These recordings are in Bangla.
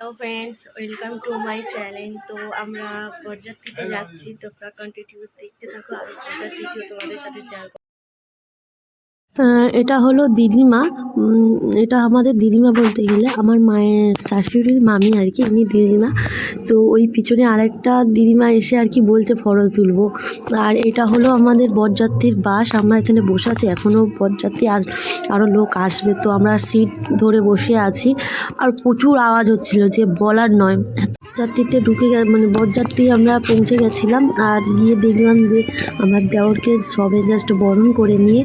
Hello friends welcome to my channel তো আমরা বরযাত্রীতে যাচ্ছি, তোমরা কন্টিনিউ দেখতে থাকো, আমি বরযাত্রী ভিডিও তোমাদের সাথে শেয়ার এটা হলো দিদিমা। এটা আমাদের দিদিমা বলতে গেলে আমার মায়ের শাশুড়ির মামি আর কি ইনি দিদিমা। তো ওই পিছনে আরেকটা দিদিমা এসে আর কি বলছে ফটো তুলবো। আর এটা হলো আমাদের বরযাত্রীর বাস, আমরা এখানে বসে আছি এখনও বরযাত্রী আস আরও লোক আসবে। তো আমরা সিট ধরে বসে আছি। আর প্রচুর আওয়াজ হচ্ছিল যে বলার নয়। যাত্রীতে ঢুকে মানে বরযাত্রী আমরা পৌঁছে গেছিলাম আর গিয়ে দেখলাম যে আমার দেওরকে সবে জাস্ট বরণ করে নিয়ে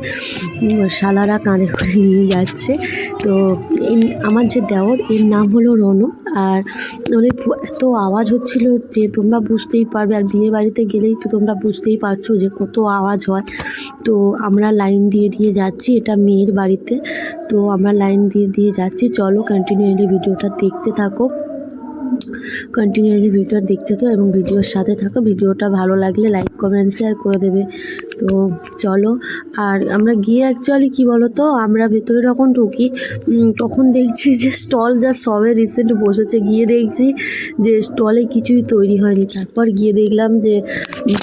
শালারা কাঁধে করে নিয়ে যাচ্ছে। তো আমার যে দেওর, এর নাম হলো রনু আর মানে এত আওয়াজ হচ্ছিল যে তোমরা বুঝতেই পারবে আর বিয়ে বাড়িতে গেলেই তো তোমরা বুঝতেই পারছ যে কত আওয়াজ হয়। তো আমরা লাইন দিয়ে দিয়ে যাচ্ছি, এটা মেয়ের বাড়িতে। তো আমরা লাইন দিয়ে দিয়ে যাচ্ছি, চলো কন্টিনিউয়ালি ভিডিওটা দেখতে থাকো। কন্টিনিউয়ালি ভিডিও দেখতে থাকো এবং ভিডিওর সাথে থাকো। ভিডিওটা ভালো লাগলে লাইক কমেন্ট শেয়ার করে দেবে। তো চলো। আর আমরা গিয়ে অ্যাকচুয়ালি কী বলো তো আমরা ভেতরে যখন ঢুকি তখন দেখছি যে স্টল যা সবে রিসেন্ট বসেছে। গিয়ে দেখছি যে স্টলে কিছুই তৈরি হয়নি। তারপর গিয়ে দেখলাম যে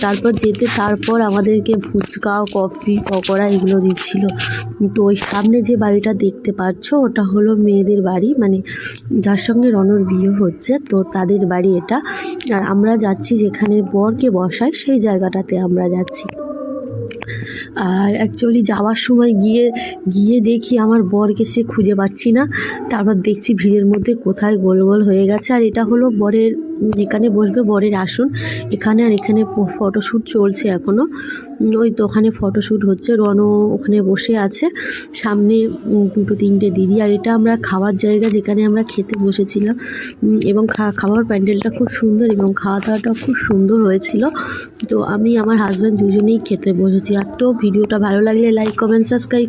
তারপর যেতে তারপর আমাদেরকে ফুচকা, কফি, পকোড়া এগুলো দিচ্ছিল। তো ওই সামনে যে বাড়িটা দেখতে পাচ্ছ ওটা হলো মেয়েদের বাড়ি। মানে যার সঙ্গে রনর বিয়ে হচ্ছে, তো তাদের বাড়ি এটা। আর আমরা যাচ্ছি যেখানে বরকে বসায়, সেই জায়গাটাতে আমরা যাচ্ছি। আর অ্যাকচুয়ালি যাওয়ার সময় গিয়ে গিয়ে দেখি আমার বরকে সে খুঁজে পাচ্ছি না। তারপর দেখছি ভিড়ের মধ্যে কোথায় গোল গোল হয়ে গেছে। আর এটা হলো বরের যেখানে বসবে বরের আসন, এখানে আর এখানে ফটোশ্যুট চলছে এখনও ওই তো ওখানে ফটোশ্যুট হচ্ছে। রণ ওখানে বসে আছে। সামনে দুটো তিনটে দিদি। আর এটা আমরা খাওয়ার জায়গা যেখানে আমরা খেতে বসেছিলাম। এবং খাওয়ার প্যান্ডেলটা খুব সুন্দর এবং খাওয়া দাওয়াটাও খুব সুন্দর হয়েছিল। তো আমি, আমার হাজব্যান্ড দুজনেই খেতে বসেছি। আর তো ভিডিওটা ভালো লাগলে লাইক কমেন্ট সাবস্ক্রাইব